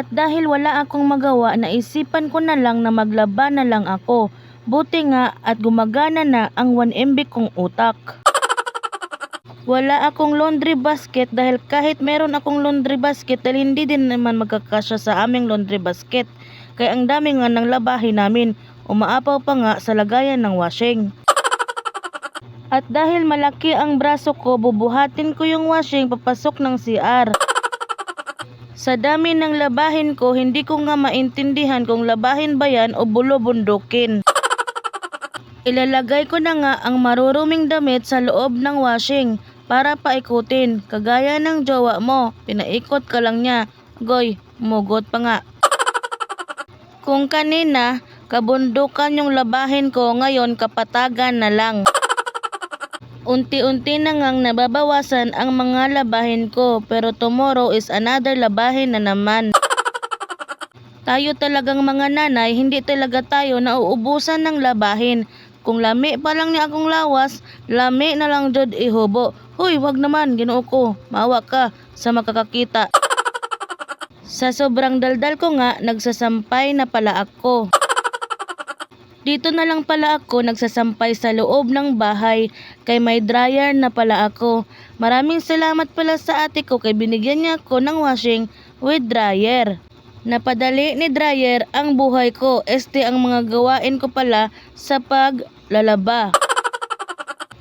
At dahil wala akong magawa, naisipan ko na lang na maglaba na lang ako. Buti nga at gumagana na ang 1MB kong utak. Wala akong laundry basket dahil kahit meron akong laundry basket dahil hindi din naman magkakasya sa aming laundry basket. Kaya ang dami nga ng labahin namin, umaapaw pa nga sa lagayan ng washing. At dahil malaki ang braso ko, bubuhatin ko yung washing papasok ng CR. Sa dami ng labahin ko, hindi ko nga maintindihan kung labahin ba yan o bulo-bundukin. Ilalagay ko na nga ang maruruming damit sa loob ng washing para paikutin. Kagaya ng jowa mo, pinaikot ka lang niya. Goy, mugot pa nga. Kung kanina, kabundukan yung labahin ko, ngayon kapatagan na lang. Unti-unti na ngang nababawasan ang mga labahin ko pero tomorrow is another labahin na naman. Tayo talagang mga nanay, hindi talaga tayo nauubusan ng labahin. Kung lami pa lang ni akong lawas, lami na lang jud ihubo. Huy, wag naman, ginoo ko. Maawa ka sa makakakita. Sa sobrang daldal ko nga, nagsasampay na pala ako. Dito na lang pala ako nagsasampay sa loob ng bahay kay may dryer na pala ako. Maraming salamat pala sa ate ko kay binigyan niya ako ng washing with dryer. Napadali ni dryer ang buhay ko. Este ang mga gawain ko pala sa paglalaba.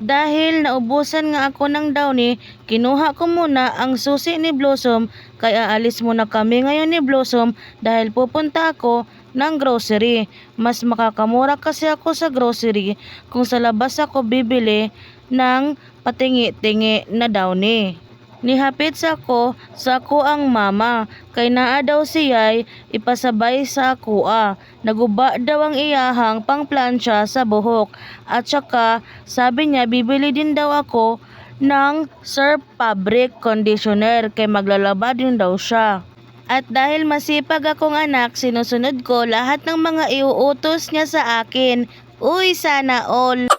Dahil naubusan nga ako ng downy, kinuha ko muna ang susi ni Blossom kaya alis muna kami ngayon ni Blossom dahil pupunta ako ng grocery. Mas makakamura kasi ako sa grocery kung sa labas ako bibili ng patingi-tingi na downy. Nihapit sa ko sa ako ang mama kay naa daw siya'y ipasabay sa ako ah. Naguba daw ang iyahang pangplansya sa buhok at saka sabi niya bibili din daw ako ng Surf Fabric Conditioner kay maglalaba din daw siya. At dahil masipag akong anak, sinusunod ko lahat ng mga iuutos niya sa akin. Uy, sana all!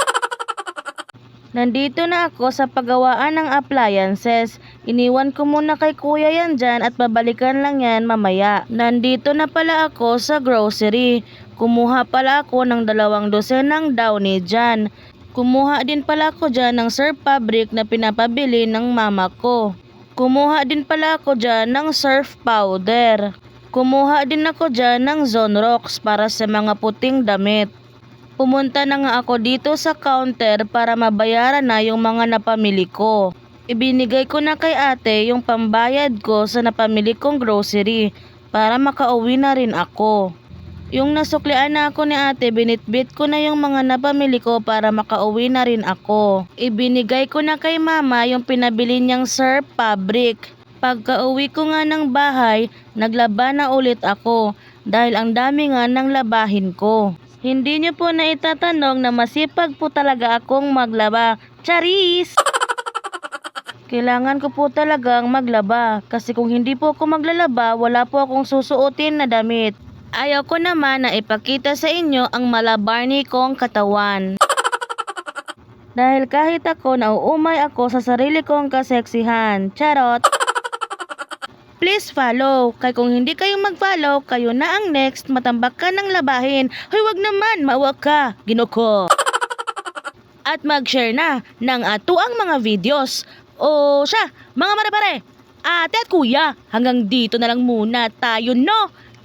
Nandito na ako sa paggawaan ng appliances. Iniwan ko muna kay kuya yan dyan at babalikan lang yan mamaya. Nandito na pala ako sa grocery. Kumuha pala ako ng dalawang dosenang downy dyan. Kumuha din pala ako dyan ng surf fabric na pinapabili ng mama ko. Kumuha din pala ako dyan ng surf powder. Kumuha din ako dyan ng Zone Rocks para sa mga puting damit. Pumunta na nga ako dito sa counter para mabayaran na yung mga napamili ko. Ibinigay ko na kay ate yung pambayad ko sa napamili kong grocery para makauwi na rin ako. Yung nasuklian na ako ni ate, binitbit ko na yung mga napamili ko para makauwi na rin ako. Ibinigay ko na kay mama yung pinabili niyang surf fabric. Pagka uwi ko nga ng bahay, naglaba na ulit ako dahil ang dami nga ng labahin ko. Hindi niyo po na itatanong na masipag po talaga akong maglaba. Charis! Kailangan ko po talagang maglaba kasi kung hindi po ako maglalaba, wala po akong susuotin na damit. Ayaw ko naman na ipakita sa inyo ang malabarni kong katawan. Dahil kahit ako nauumay ako sa sarili kong kaseksihan. Charot! Please follow. Kay kung hindi kayo mag-follow, kayo na ang next matambakan ng labahin. Hoy, wag naman, maawa ka, ginoko. At mag-share na ng ato ang mga videos. O siya, mga mare-pare, ate at kuya, hanggang dito na lang muna tayo, no?